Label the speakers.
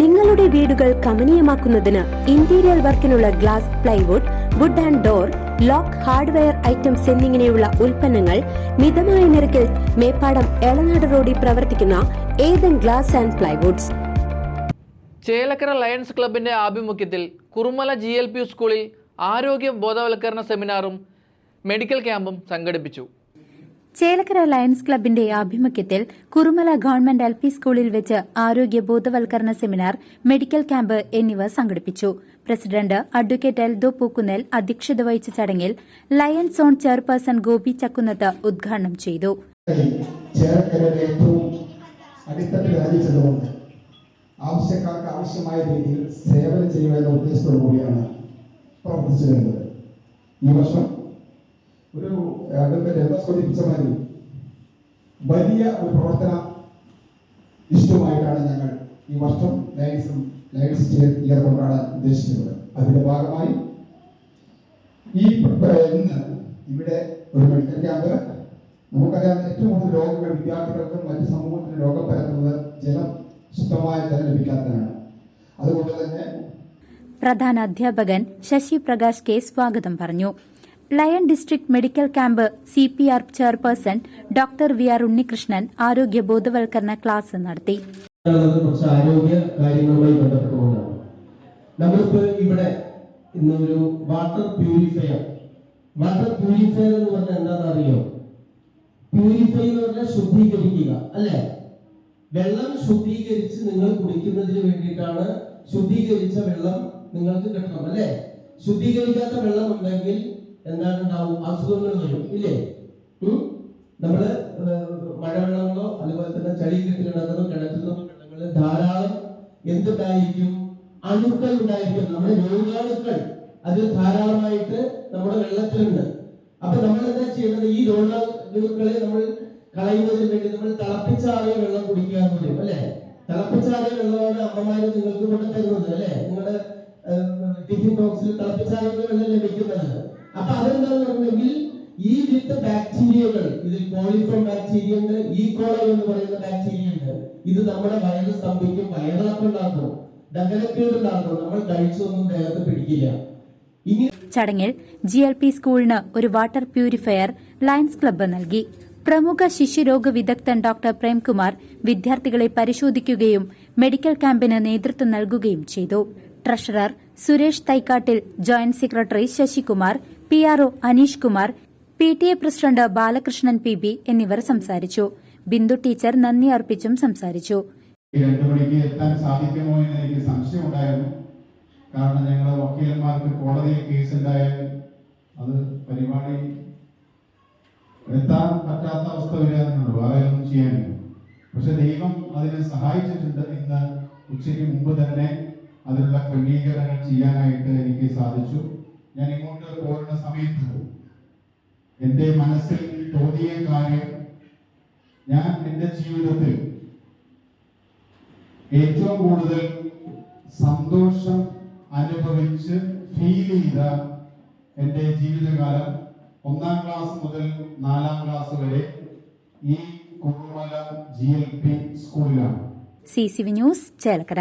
Speaker 1: നിങ്ങളുടെ വീടുകൾ കമനീയമാക്കുന്നതിന് interior വർക്കിനുള്ള glass plywood wood and door lock hardware items എന്നിങ്ങനെയുള്ള ഉൽപ്പന്നങ്ങൾ മിതമായ നിരക്കിൽ മേപ്പാടം എളനാട് റോഡിൽ പ്രവർത്തിക്കുന്ന Ethan glass and plywoods
Speaker 2: Chelakkara lions ക്ലബിന്റെ ആഭിമുഖ്യത്തിൽ കുറുമല ജി എൽ പി സ്കൂളിൽ ആരോഗ്യ ബോധവൽക്കരണ സെമിനാറും മെഡിക്കൽ ക്യാമ്പും സംഘടിപ്പിച്ചു.
Speaker 3: ചേലക്കര ലയൺസ് ക്ലബിന്റെ ആഭിമുഖ്യത്തിൽ കുറുമല ഗവൺമെന്റ് എൽ പി സ്കൂളിൽ വെച്ച് ആരോഗ്യ ബോധവൽക്കരണ സെമിനാർ മെഡിക്കൽ ക്യാമ്പ് എന്നിവ സംഘടിപ്പിച്ചു. പ്രസിഡന്റ് അഡ്വക്കേറ്റ് എൽദോ പൂക്കുന്നേൽ അധ്യക്ഷത വഹിച്ച ചടങ്ങിൽ lions zone chairperson Gopi Chakkunnath ഉദ്ഘാടനം ചെയ്തു.
Speaker 4: ആവശ്യക്കാർക്ക് ആവശ്യമായ രീതിയിൽ സേവനം ചെയ്യുക എന്ന ഉദ്ദേശത്തോടു കൂടിയാണ് പ്രവർത്തിച്ചു വരുന്നത്. ഈ വർഷം ഒരു അഡ്വക്കേറ്റ് എന്താ വലിയ ഒരു പ്രവർത്തന ഇഷ്ടമായിട്ടാണ് ഞങ്ങൾ ഈ വർഷം ലയൻസും ലയൻസ് ഇയർ കൊണ്ടാണ് ഉദ്ദേശിക്കുന്നത്. അതിന്റെ ഭാഗമായി ഈ ഇന്ന് ഇവിടെ ഒരു മെഡിക്കൽ ക്യാമ്പ് നമുക്കറിയാം ഏറ്റവും കൂടുതൽ രോഗങ്ങൾ വിദ്യാർത്ഥികൾക്കും മറ്റു സമൂഹത്തിന് രോഗം പരത്തുന്നത് ജലം ശുദ്ധമായ ജലം ലഭിക്കാത്തതാണ്. അതുകൊണ്ട് തന്നെ
Speaker 3: പ്രധാന അധ്യാപകൻ ശശി പ്രകാശ് കെ സ്വാഗതം പറഞ്ഞു. Lion district medical camp C P R chairperson doctor V R Unnikrishnan ആരോഗ്യ ബോധവൽക്കരണ ക്ലാസ് നടത്തി.
Speaker 5: ആരോഗ്യ കാര്യങ്ങളുമായി ബന്ധപ്പെട്ടുകൊണ്ടാണ്. നമ്മളിപ്പോ ഇവിടെ ഇന്നൊരു വാട്ടർ പ്യൂരിഫയർ. വാട്ടർ പ്യൂരിഫയർ എന്ന് പറഞ്ഞാൽ എന്താണെന്ന് അറിയോ പ്യൂരിഫൈ എന്ന് പറഞ്ഞാൽ ശുദ്ധീകരിക്കുക അല്ലെ? വെള്ളം ശുദ്ധീകരിച്ച് നിങ്ങൾ കുടിക്കുന്നതിന് വേണ്ടിയിട്ടാണ് ശുദ്ധീകരിച്ച വെള്ളം നിങ്ങൾക്ക് കിട്ടണം അല്ലെ? ശുദ്ധീകരിക്കാത്ത വെള്ളം ഉണ്ടെങ്കിൽ എന്താണ് ഉണ്ടാവും അസുഖങ്ങൾ വരും. ഇല്ലേ? നമ്മൾ മഴ മഴവെള്ളങ്ങളോ അതുപോലെ തന്നെ ചളി കെട്ടി കിടക്കുന്ന കിണറ്റിൽ നിന്നും ധാരാളം എന്തുണ്ടായിരിക്കും? അണുക്കൾ ഉണ്ടായിരിക്കും. നമ്മുടെ രോഗാണുക്കൾ. അത് ധാരാളമായിട്ട് നമ്മുടെ വെള്ളത്തിലുണ്ട്. അപ്പൊ നമ്മൾ എന്താ ചെയ്യുന്നത് ഈ രോഗാണുക്കളെ നമ്മൾ കളയുന്നതിന് വേണ്ടി നമ്മൾ തിളപ്പിച്ചാറിയ വെള്ളം കുടിക്കുക എന്ന് പറയും അല്ലെ? തിളപ്പിച്ചാറിയ വെള്ളമാണ് അമ്മമാര് നിങ്ങൾക്ക് കൊണ്ട് തരുന്നത് അല്ലെ? നിങ്ങളുടെ ടിഫിൻ ബോക്സിൽ തിളപ്പിച്ചാറിയ വെള്ളം ലഭിക്കുന്നത്. അപ്പൊ അതെന്താന്ന് പറഞ്ഞെങ്കിൽ ഈ വിത്ത് ബാക്ടീരിയകൾ ഇതിൽ കോളിഫോം ബാക്ടീരിയ ഉണ്ട് ഈ കോളം എന്ന് പറയുന്ന ബാക്ടീരിയ ഉണ്ട്. ഇത് നമ്മുടെ വയറ് സ്തംഭിക്കും വയറിളക്കുണ്ടാക്കും ദഹനക്കേടുണ്ടാക്കും നമ്മൾ കഴിച്ചൊന്നും ദേഹത്ത് പിടിക്കില്ല.
Speaker 3: ചടങ്ങിൽ ജി എൽ പി സ്കൂളിന് ഒരു വാട്ടർ പ്യൂരിഫയർ ലയൺസ് ക്ലബ്ബ് നൽകി. പ്രമുഖ ശിശുരോഗ വിദഗ്ധൻ ഡോക്ടർ പ്രേംകുമാർ വിദ്യാർത്ഥികളെ പരിശോധിക്കുകയും മെഡിക്കൽ ക്യാമ്പിന് നേതൃത്വം നൽകുകയും ചെയ്തു. Treasurer Suresh Thaikkattil joint secretary Sasikumar P R O Aneesh Kumar P T A president Balakrishnan P B എന്നിവർ സംസാരിച്ചു. ബിന്ദു ടീച്ചർ നന്ദി അർപ്പിച്ചും സംസാരിച്ചു.
Speaker 6: രണ്ടു മണിക്ക് എത്താൻ സാധിക്കുമോ എന്ന് എനിക്ക് സംശയമുണ്ടായിരുന്നു. കാരണം ഞങ്ങൾ വക്കീലന്മാർക്ക് കോടതിയിൽ കേസ് ഉണ്ടായാൽ അത് പരിപാടി എത്താൻ പറ്റാത്ത അവസ്ഥ വരികയെന്നുള്ളൂ വേറെ ഒന്നും ചെയ്യാനില്ല. പക്ഷെ ദൈവം അതിനെ സഹായിച്ചിട്ടുണ്ട്. ഇന്ന് ഉച്ചയ്ക്ക് മുമ്പ് തന്നെ അതിനുള്ള ക്രമീകരണങ്ങൾ ചെയ്യാനായിട്ട് എനിക്ക് സാധിച്ചു. ഞാൻ ഇങ്ങോട്ട് പോരുന്ന സമയത്ത് എന്റെ മനസ്സിൽ തോന്നിയ കാര്യം ഞാൻ എന്റെ ജീവിതത്തിൽ ഏറ്റവും കൂടുതൽ സന്തോഷം അനുഭവിച്ച് ഫീൽ ചെയ്ത എന്റെ ജീവിതകാലം ഒന്നാം ക്ലാസ് മുതൽ നാലാം ക്ലാസ് വരെ ഈ കുറുമല ജി എൽ പി സ്കൂളിലാണ്
Speaker 3: C C V news Chelakkara